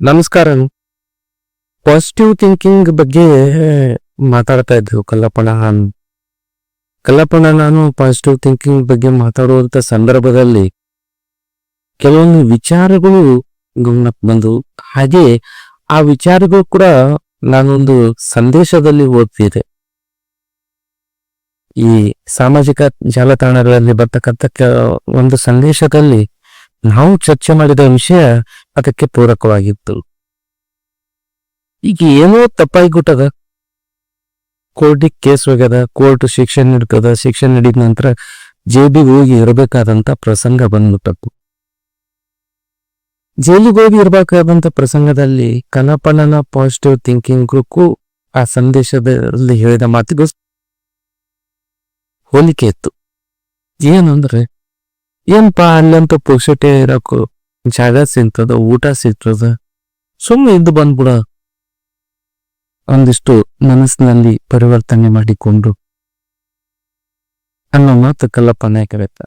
ನಮಸ್ಕಾರ. Positive thinking ಬಗ್ಗೆ ಮಾತಾಡ್ತಾ ಇದ್ವು ಕಲ್ಲಪ್ಪಣ ಕಲ್ಲಪ್ಪಣ ನಾನು ಪಾಸಿಟಿವ್ ಥಿಂಕಿಂಗ್ ಬಗ್ಗೆ ಮಾತಾಡುವಂತ ಸಂದರ್ಭದಲ್ಲಿ ಕೆಲವೊಂದು ವಿಚಾರಗಳು ಗಮನಕ್ಕೆ ಬಂದು, ಹಾಗೆ ಆ ವಿಚಾರಗಳು ಕೂಡ ನಾನೊಂದು ಸಂದೇಶದಲ್ಲಿ ಓದ್ತಿದ್ದೆ. ಈ ಸಾಮಾಜಿಕ ಜಾಲತಾಣಗಳಲ್ಲಿ ಬರ್ತಕ್ಕಂಥ ಒಂದು ಸಂದೇಶದಲ್ಲಿ ನಾವು ಚರ್ಚೆ ಮಾಡಿದ ವಿಷಯ ಅದಕ್ಕೆ ಪೂರಕವಾಗಿತ್ತು. ಈಗ ಏನೋ ತಪ್ಪಾಗಿ ತಪ್ಪಾಗಿಬಿಟ್ಟದ ಕೋರ್ಟಿಗೆ ಕೇಸ್ ಹೋಗ್ಯದ ಕೋರ್ಟ್ ಶಿಕ್ಷೆ ನೀಡ್ತದ, ಶಿಕ್ಷೆ ನೀಡಿದ ನಂತರ ಜೈಲಿಗೆ ಹೋಗಿ ಇರಬೇಕಾದಂತ ಪ್ರಸಂಗ ಬಂದ್ಬಿಟ್ಟದ್ದು ಜೈಲಿಗೆ ಹೋಗಿ ಇರಬೇಕಾದಂತ ಪ್ರಸಂಗದಲ್ಲಿ ಕನಪನನ ಪಾಸಿಟಿವ್ ಥಿಂಕಿಂಗ್ಗೂ ಆ ಸಂದೇಶದಲ್ಲಿ ಹೇಳಿದ ಮಾತಿಗೂ ಹೋಲಿಕೆ ಇತ್ತು. ಏನಂದ್ರೆ ಏನ್ಪಾ ಅಲ್ಲಂತ ಪುಕ್ಷಟೆ ಇರಕ್ಕೂ ಜಾಗ ಸಿಗ್ತದ, ಊಟ ಸಿಗ್ತದ? ಸುಮ್ಮನೆ ಇದ್ದು ಬಂದ್ಬಿಡ. ಒಂದಿಷ್ಟು ಮನಸ್ಸಿನಲ್ಲಿ ಪರಿವರ್ತನೆ ಮಾಡಿಕೊಂಡು. ಅನ್ನೋ ಮಾತು ಕಲ್ಲಪ್ಪ ನಾಯಕವೆತ್ತ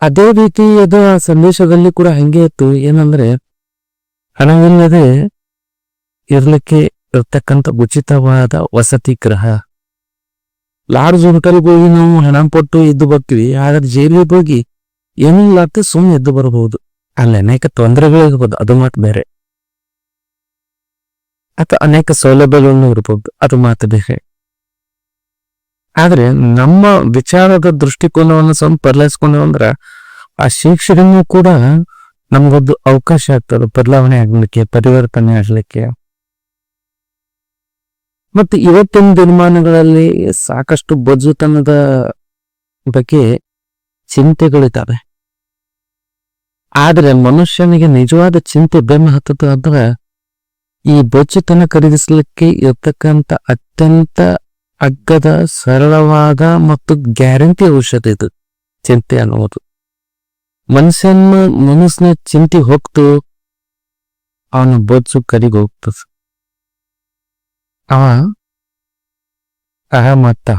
ಅದೇ ರೀತಿ ಅದು ಆ ಸಂದೇಶದಲ್ಲಿ ಕೂಡ ಹಂಗೆ ಇತ್ತು. ಏನಂದ್ರೆ, ಹಣವಿಲ್ಲದೆ ಇರ್ಲಿಕ್ಕೆ ಇರ್ತಕ್ಕಂಥ ಉಚಿತವಾದ ವಸತಿ ಗೃಹ. ಲಾಡ್ಜ್ ಹೋಟೆಲ್ಗೆ ಹೋಗಿ ನಾವು ಹಣ ಕೊಟ್ಟು ಎದ್ದು ಬರ್ತೀವಿ ಆದ್ರೆ ಜೈಲಿಗೆ ಹೋಗಿ ಏನಿಲ್ಲ ಅಂತ ಸುಮ್ಮನೆ ಎದ್ದು ಬರಬಹುದು. ಅಲ್ಲಿ ಅನೇಕ ತೊಂದರೆಗಳಿರ್ಬೋದು, ಅದು ಮಾತು ಬೇರೆ. ಅಥವಾ ಅನೇಕ ಸೌಲಭ್ಯಗಳನ್ನು ಇರ್ಬೋದು, ಅದು ಮಾತು ಬೇರೆ. ಆದ್ರೆ ನಮ್ಮ ವಿಚಾರದ ದೃಷ್ಟಿಕೋನವನ್ನು ಸ್ವಲ್ಪ ಬದಲಾಯಿಸ್ಕೊಂಡು ಅಂದ್ರ ಆ ಶಿಕ್ಷಕನು ಕೂಡ ನಮಗೊಂದು ಅವಕಾಶ ಆಗ್ತದೆ, ಬದಲಾವಣೆ ಆಗ್ಲಿಕ್ಕೆ, ಪರಿವರ್ತನೆ ಆಗ್ಲಿಕ್ಕೆ. ಮತ್ತೆ ಇವತ್ತಿನ ದಿನಮಾನಗಳಲ್ಲಿ ಸಾಕಷ್ಟು ಬಜ್ಜುತನದ ಬಗ್ಗೆ ಚಿಂತೆಗಳಿದ್ದಾವೆ. ಆದ್ರೆ ಮನುಷ್ಯನಿಗೆ ನಿಜವಾದ ಚಿಂತೆ ಬೆಮ್ಮ ಹತ್ತದ ಅಂದ್ರೆ ಈ ಬಜ್ಜುತನ ಖರೀದಿಸಲಿಕ್ಕೆ ಇರ್ತಕ್ಕಂಥ ಅತ್ಯಂತ ಅಗ್ಗದ, ಸರಳವಾದ ಮತ್ತು ಗ್ಯಾರಂಟಿ ಔಷಧ ಇದು ಚಿಂತೆ ಅನ್ನುವುದು. ಮನುಷ್ಯನ ಮನಸ್ಸಿನ ಚಿಂತೆ ಹೋಗ್ತು, ಅವನ ಬೊಜ್ಜು ಕರಿಗೆ ಹೋಗ್ತದೆ. ಅವ ಅಹಮತ್ತ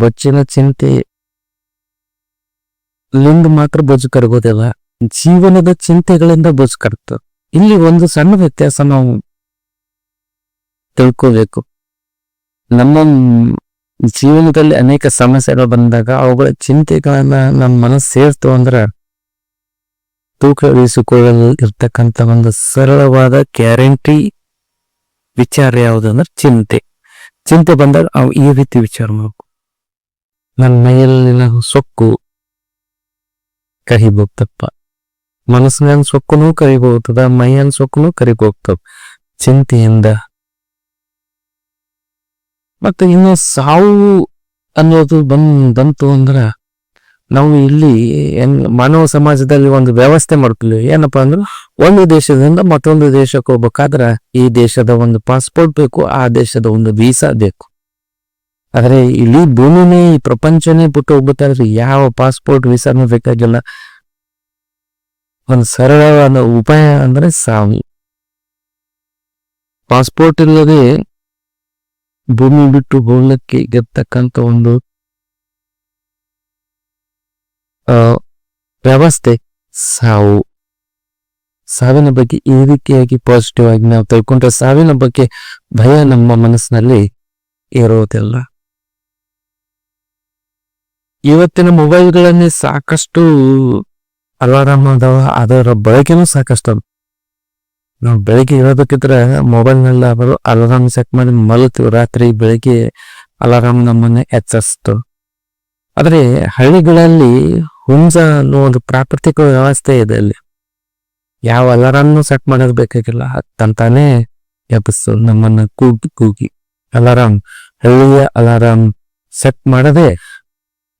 ಬಚ್ಚಿನ ಚಿಂತೆ ಲಿಂಗ ಮಾತ್ರ ಬೊಜ್ಜು ಕರಗೋದಿಲ್ಲ ಜೀವನದ ಚಿಂತೆಗಳಿಂದ ಬೊಜ್ಜು ಕರ್ತ ಇಲ್ಲಿ ಒಂದು ಸಣ್ಣ ವ್ಯತ್ಯಾಸ ನಾವು ತಿಳ್ಕೋಬೇಕು. ನಮ್ಮ ಜೀವನದಲ್ಲಿ ಅನೇಕ ಸಮಸ್ಯೆಗಳು ಬಂದಾಗ ಅವುಗಳ ಚಿಂತೆಗಳನ್ನ ನಮ್ಮ ಮನಸ್ಸು ಸೇರ್ತು ಅಂದ್ರೆ ತೂಕ ಇಳಿಸಿಕೊಳ್ಳಲು ಇರ್ತಕ್ಕಂಥ ಒಂದು ಸರಳವಾದ ಗ್ಯಾರಂಟಿ ವಿಚಾರ ಯಾವುದಂದ್ರೆ ಚಿಂತೆ. ಚಿಂತೆ ಬಂದಾಗ ಅವು ಈ ರೀತಿ ವಿಚಾರ ಮಾಡಬೇಕು. ನನ್ನ ಮೈಯಲ್ಲಿನ ಸೊಕ್ಕು ಕರಿಬೋಗ್ತಪ್ಪ. ಮನಸ್ಸಿನ ಸೊಕ್ಕುನು ಕರಿಬೋಗ್ತದ ಮೈಯನ್ ಸೊಕ್ಕುನು ಕರಿಬೋಗ್ತದ. ಚಿಂತೆಯಿಂದ ಮತ್ತೆ ಇನ್ನು ಸಾವು ಅನ್ನೋದು ಬಂದ್ ಬಂತು ಅಂದ್ರ ನಾವು ಇಲ್ಲಿ ಏನ್ ಮಾನವ ಸಮಾಜದಲ್ಲಿ ಒಂದು ವ್ಯವಸ್ಥೆ ಮಾಡ್ತೀವಿ ಏನಪ್ಪಾ ಅಂದ್ರೆ ಒಂದು ದೇಶದಿಂದ ಮತ್ತೊಂದು ದೇಶಕ್ಕೆ ಹೋಗ್ಬೇಕಾದ್ರ ಈ ದೇಶದ ಒಂದು ಪಾಸ್ಪೋರ್ಟ್ ಬೇಕು, ಆ ದೇಶದ ಒಂದು ವೀಸಾ ಬೇಕು. ಆದ್ರೆ ಇಲ್ಲಿ ಭೂಮಿನೇ, ಈ ಪ್ರಪಂಚನೇ ಬಿಟ್ಟು ಹೋಗ್ಬೇಕಾದ್ರೆ ಯಾವ ಪಾಸ್ಪೋರ್ಟ್ ವೀಸಾನು ಬೇಕಾಗಿಲ್ಲ. ಒಂದು ಸರಳವಾದ ಉಪಾಯ ಅಂದ್ರೆ ಸಾವು. ಪಾಸ್ಪೋರ್ಟ್ ಇಲ್ಲದೆ ಭೂಮಿ ಬಿಟ್ಟು ಹೋಗ್ಲಿಕ್ಕೆ ಗೆದ್ದಕ್ಕಂತ ಒಂದು ಆ, ವ್ಯವಸ್ಥೆ ಸಾವು. ಸಾವಿನ ಬಗ್ಗೆ ಈ ರೀತಿಯಾಗಿ ಪಾಸಿಟಿವ್ ಆಗಿ ನಾವು ತಿಳ್ಕೊಂಡ್ರೆ ಸಾವಿನ ಬಗ್ಗೆ ಭಯ ನಮ್ಮ ಮನಸ್ಸಿನಲ್ಲಿ ಇರೋದಿಲ್ಲ. ಇವತ್ತಿನ ಮೊಬೈಲ್ಗಳನ್ನೇ ಸಾಕಷ್ಟು ಅಲಾರಾಮ್ ಅದಾವ, ಅದರ ಬಳಕೆನೂ ಸಾಕಷ್ಟು ನಾವು ಬೆಳಿಗ್ಗೆ ಇರೋದಕ್ಕಿದ್ರೆ ಮೊಬೈಲ್ನಲ್ಲಿ ಅವರು ಅಲಾರಾಮ್ ಸೆಟ್ ಮಾಡಿ ಮಲಗ್ತೀವಿ. ರಾತ್ರಿ ಬೆಳಿಗ್ಗೆ ಅಲಾರಾಮ್ ನಮ್ಮನ್ನ ಎಚ್ಚರಿಸ್ತು. ಆದ್ರೆ ಹಳ್ಳಿಗಳಲ್ಲಿ ಹುಂಜ ಅನ್ನೋ ಒಂದು ಪ್ರಾಕೃತಿಕ ವ್ಯವಸ್ಥೆ ಇದೆ ಅಲ್ಲಿ. ಯಾವ ಅಲಾರಾಮ್ನು ಸೆಟ್ ಮಾಡೋದು ಬೇಕಾಗಿಲ್ಲ. ತಂತಾನೆ ಎಬ್ಬಿಸ್ತು ನಮ್ಮನ್ನ ಕೂಗಿ ಕೂಗಿ. ಅಲಾರಾಮ್ ಹಳ್ಳಿಯ ಅಲಾರಾಮ್ ಸೆಟ್ ಮಾಡದೆ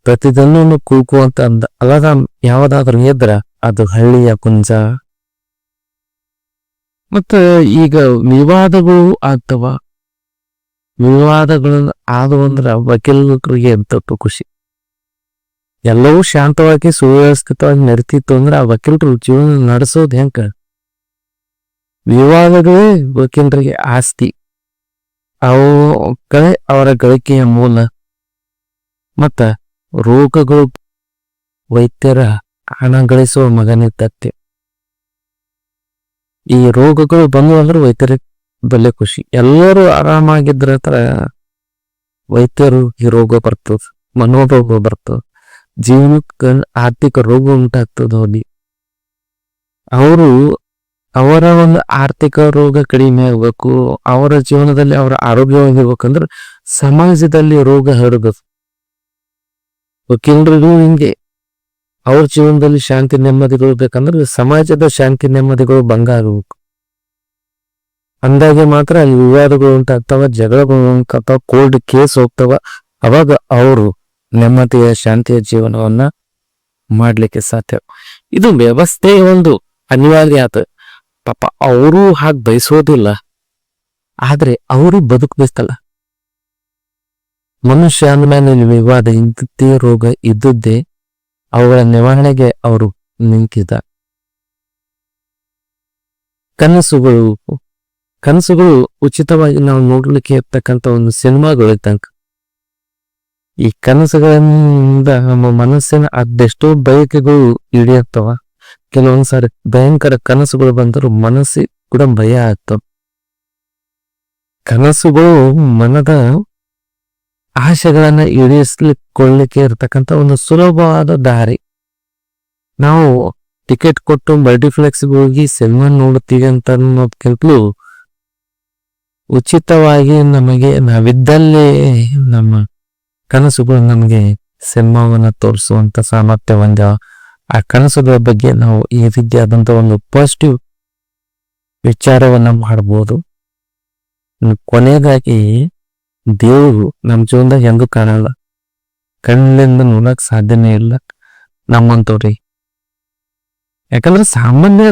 ಪ್ರತಿದಿನೂ ಕೂಗುವಂತ ಅಂದ ಅಲಾರಾಮ್ ಯಾವ್ದಾದ್ರು ಎದ್ರ ಅದು ಹಳ್ಳಿಯ ಕುಂಜ ಮತ್ತೆ ಈಗ ವಿವಾದಗಳು ಆಗ್ತವ. ವಿವಾದಗಳು ಆದವು ಅಂದ್ರ ವಕೀಲರಿಗೆ ಎಂತ ಖುಷಿ. ಎಲ್ಲವೂ ಶಾಂತವಾಗಿ, ಸುವ್ಯವಸ್ಥಿತವಾಗಿ ನಡೀತಿತ್ತು ಅಂದ್ರೆ ಆ ವಕೀಲರು ಜೀವನ ನಡೆಸೋದು ಹೆಂಗ ವಿವಾದಗಳೇ ವಕೀಲರಿಗೆ ಆಸ್ತಿ. ಅವುಗಳೇ ಅವರ ಗಳಿಕೆಯ ಮೂಲ. ಮತ್ತ ರೋಗಗಳು ವೈದ್ಯರ ಹಣ ಗಳಿಸುವ ಮಗನಿದ್ದತ್ತೆ ಈ ರೋಗಗಳು ಬಂದು ಅಂದ್ರೆ ವೈದ್ಯರಿಗೆ ಬಲ್ಲೆ ಖುಷಿ. ಎಲ್ಲರೂ ಆರಾಮಾಗಿದ್ರ ಹತ್ರ ವೈದ್ಯರು ಈ ರೋಗ ಬರ್ತದ, ಮನೋರೋಗ ಬರ್ತದ. ಜೀವನಕ್ಕೆ ಆರ್ಥಿಕ ರೋಗ ಉಂಟಾಗ್ತದ ಅವ್ರಿಗೆ ಅವರು ಅವರ ಒಂದು ಆರ್ಥಿಕ ರೋಗ ಕಡಿಮೆ ಆಗ್ಬೇಕು, ಅವರ ಜೀವನದಲ್ಲಿ ಅವರ ಆರೋಗ್ಯವಾಗಿರ್ಬೇಕಂದ್ರೆ ಸಮಾಜದಲ್ಲಿ ರೋಗ ಹರಡಬೇಕು ವಕೀಲರಿಗೂ ಹಿಂಗೆ. ಅವ್ರ ಜೀವನದಲ್ಲಿ ಶಾಂತಿ ನೆಮ್ಮದಿಗಳು ಬೇಕಂದ್ರೆ ಸಮಾಜದ ಶಾಂತಿ ನೆಮ್ಮದಿಗಳು ಭಂಗ ಆಗಬೇಕು. ಅಂದಾಗೆ ಮಾತ್ರ ಅಲ್ಲಿ ವಿವಾದಗಳು ಉಂಟಾಗ್ತಾವ, ಜಗಳಗಳು ಉಂಟಾಗ್ತಾವ ಕೋಲ್ಡ್ ಕೇಸ್ ಹೋಗ್ತಾವ. ಅವಾಗ ಅವರು ನೆಮ್ಮದಿಯ ಶಾಂತಿಯ ಜೀವನವನ್ನ ಮಾಡ್ಲಿಕ್ಕೆ ಸಾಧ್ಯ. ಇದು ವ್ಯವಸ್ಥೆ ಒಂದು ಅನಿವಾರ್ಯ ಆತ ಪಾಪ ಅವರು ಹಾಗೆ ಬಯಸೋದಿಲ್ಲ. ಆದ್ರೆ ಅವರು ಬದುಕಬೇಕಲ್ಲ. ಮನುಷ್ಯ ಅಂದ್ಮೇಲೆ ವಿವಾದ ಇಂಥದ್ದೇ ರೋಗ ಇದ್ದದ್ದೇ ಅವುಗಳ ನಿವಾರಣೆಗೆ ಅವರು ನಿಂತಿದ್ದ. ಕನಸುಗಳು ಕನಸುಗಳು ಉಚಿತವಾಗಿ ನಾವು ನೋಡ್ಲಿಕ್ಕೆ ಇರ್ತಕ್ಕಂಥ ಒಂದು ಸಿನಿಮಾಗಳು ಇದ್ದಂಗ ಈ ಕನಸುಗಳಿಂದ ನಮ್ಮ ಮನಸ್ಸಿನ ಅದೆಷ್ಟೋ ಬಯಕೆಗಳು ಈಡೇರ್ತವ. ಕೆಲವೊಂದ್ಸಾರಿ ಭಯಂಕರ ಕನಸುಗಳು ಬಂದರೂ ಮನಸ್ಸಿ ಕೂಡ ಭಯ ಆಗ್ತವ. ಕನಸುಗಳು ಮನದ ಆಶೆಗಳನ್ನ ಈಡೇರಿಸ್ಲಿಕ್ಕೊಳ್ಳಿಕ್ಕೆ ಇರ್ತಕ್ಕಂಥ ಒಂದು ಸುಲಭವಾದ ದಾರಿ. ನಾವು ಟಿಕೆಟ್ ಕೊಟ್ಟು ಮಲ್ಟಿಪ್ಲೆಕ್ಸ್ಗೆ ಹೋಗಿ ಸಿನಿಮಾ ನೋಡುತ್ತೀವಿ ಅಂತ ಅನ್ನೋದ್ಕಿಂತಲೂ ಉಚಿತವಾಗಿ ನಮಗೆ ನಾವಿದ್ದಲ್ಲೇ ನಮ್ಮ ಕನಸುಗಳು ನಮಗೆ ಸಿನಿಮಾವನ್ನು ತೋರಿಸುವಂತ ಸಾಮರ್ಥ್ಯ ಹೊಂದ್ಯಾವ ಆ ಕನಸುಗಳ ಬಗ್ಗೆ ನಾವು ಈ ರೀತಿಯಾದಂತ ಒಂದು ಪಾಸಿಟಿವ್ ವಿಚಾರವನ್ನ ಮಾಡಬಹುದು ಇನ್ನು ಕೊನೆಯದಾಗಿ ದೇವರು ನಮ್ಮ ಜೀವನದಾಗ ಎಂದೂ ಕಾಣಲ್ಲ. ಕಣ್ಣಿಂದ ನೋಡಕ್ ಸಾಧ್ಯನೇ ಇಲ್ಲ ನಮ್ಮಂತವ್ರಿ ಯಾಕಂದ್ರೆ ಸಾಮಾನ್ಯ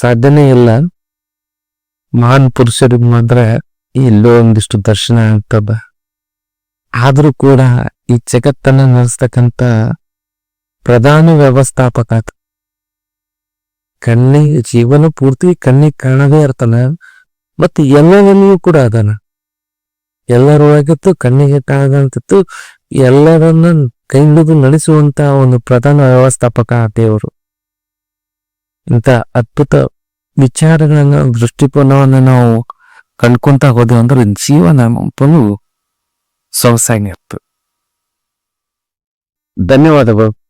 ಸಾಧ್ಯನೇ ಇಲ್ಲ. ಮಹಾನ್ ಪುರುಷರಿಗೆ ಮಾತ್ರ ಎಲ್ಲೋ ಒಂದಿಷ್ಟು ದರ್ಶನ ಆಗ್ತದ. ಆದ್ರೂ ಕೂಡ ಈ ಜಗತ್ತನ್ನ ನಡೆಸ್ತಕ್ಕಂತ ಪ್ರಧಾನ ವ್ಯವಸ್ಥಾಪಕ ಕಣ್ಣಿಗೆ ಜೀವನ ಪೂರ್ತಿ ಕಣ್ಣಿಗೆ ಕಾಣದೇ ಇರ್ತಾನ ಮತ್ತೆ ಎಲ್ಲರಲ್ಲಿಯೂ ಕೂಡ ಅದಾನ. ಎಲ್ಲರೊಳಗಿತ್ತು ಕಣ್ಣಿಗೆ ಕಾಣದಂತಿತ್ತು ಎಲ್ಲರನ್ನ ಕೈ ನಡೆಸುವಂತ ಒಂದು ಪ್ರಧಾನ ವ್ಯವಸ್ಥಾಪಕ ದೇವರು. ಇಂಥ ಅದ್ಭುತ ವಿಚಾರಗಳನ್ನ, ದೃಷ್ಟಿಕೋನವನ್ನ ನಾವು ಕಂಡ್ಕೊಂತ ಹೋದೆವು ಅಂದ್ರೆ ಜೀವನ ಬಲು ಸೊಗಸಾಗಿರ್ತದೆ ಧನ್ಯವಾದಗಳು.